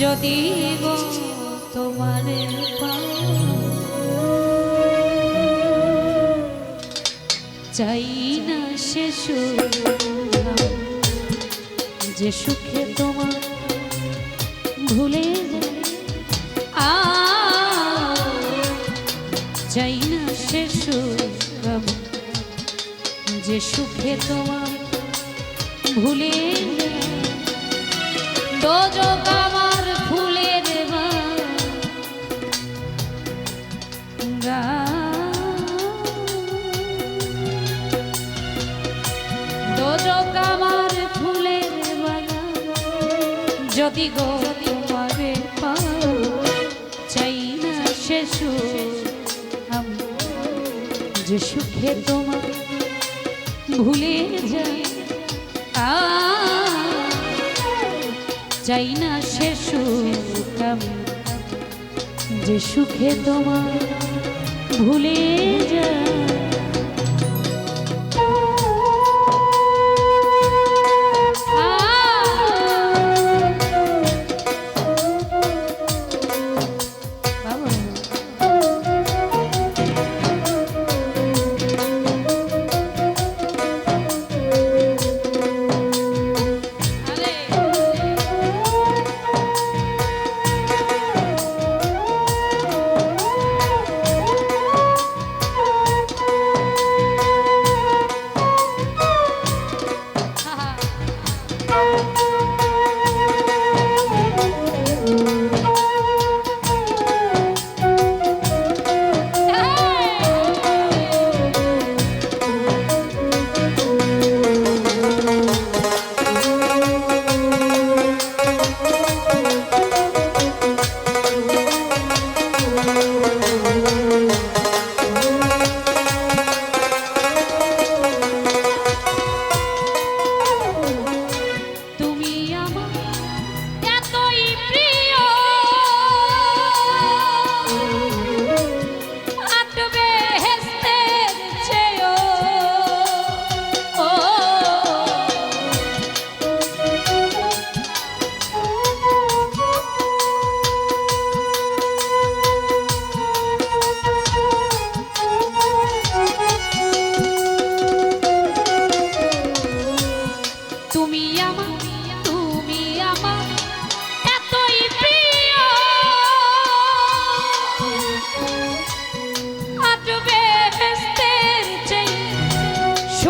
যদি গো তোমার চাই না সে যে সুখে তোমার ভুলে চাই না সে যে সুখে তোমার ভুলে যায়। দোজক যদি গো তোমারে পাও চাই না সে আমি যে সুখে তোমার ভুলে যাই যে সুখে তোমার ভুলে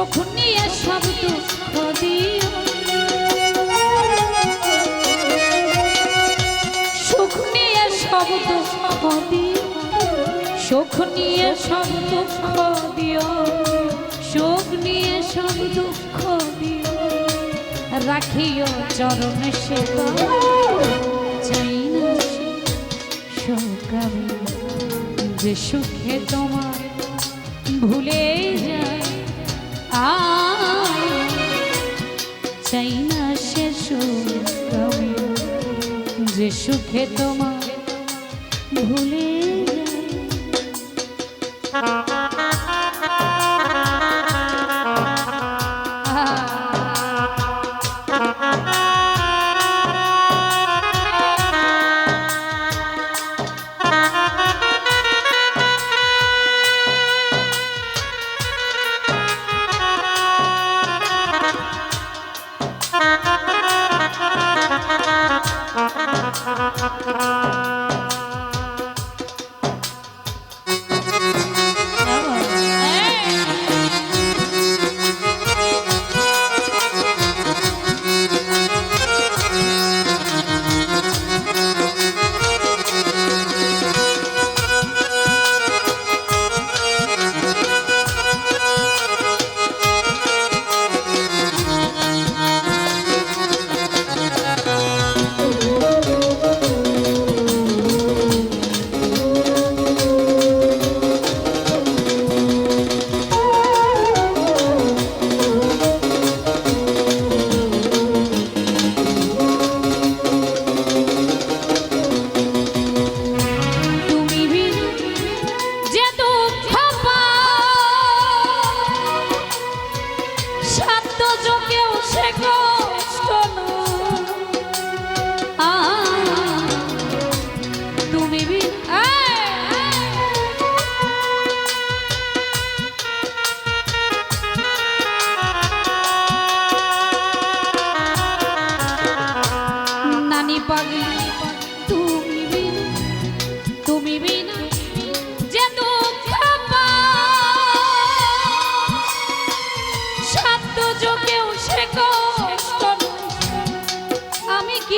দুঃখ দিও সুখ নিয়ে দিও সুখ নিয়ে সব দুঃখ দিও রাখিও চরণ সেবা, চাই না যে সুখে তোমার ভুলে যায় যে সুখে তোমার ভুলে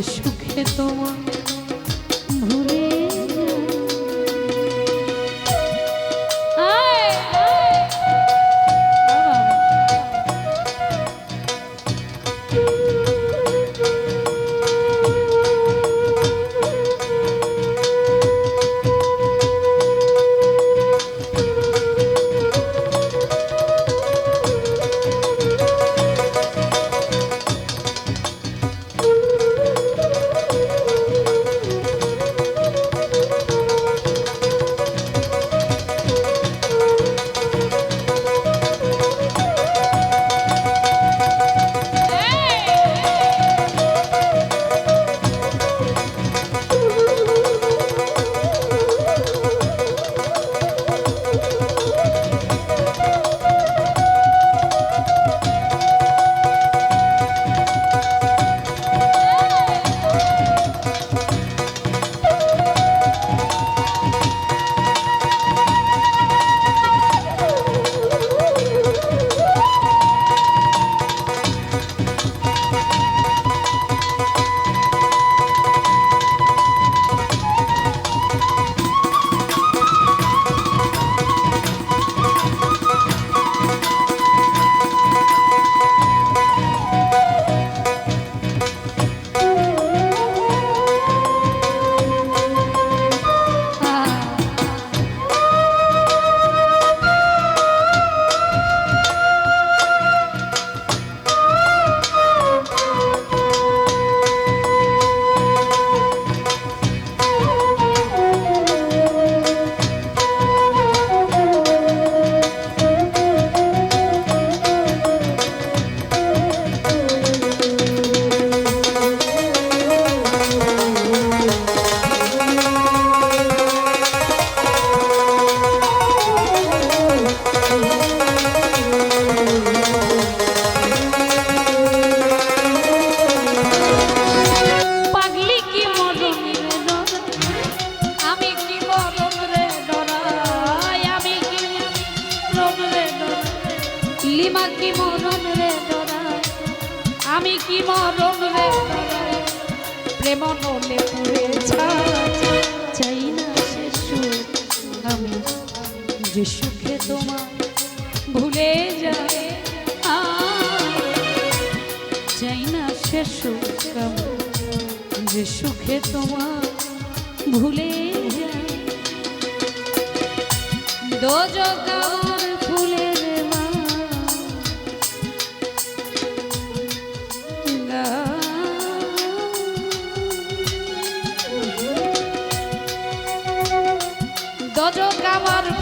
সুখে তোমার। যে সুখে তোমার ভুলে যায় চাই না সে সুখ যে সুখে তোমার ভুলে যায়। ফুলের দজক আমার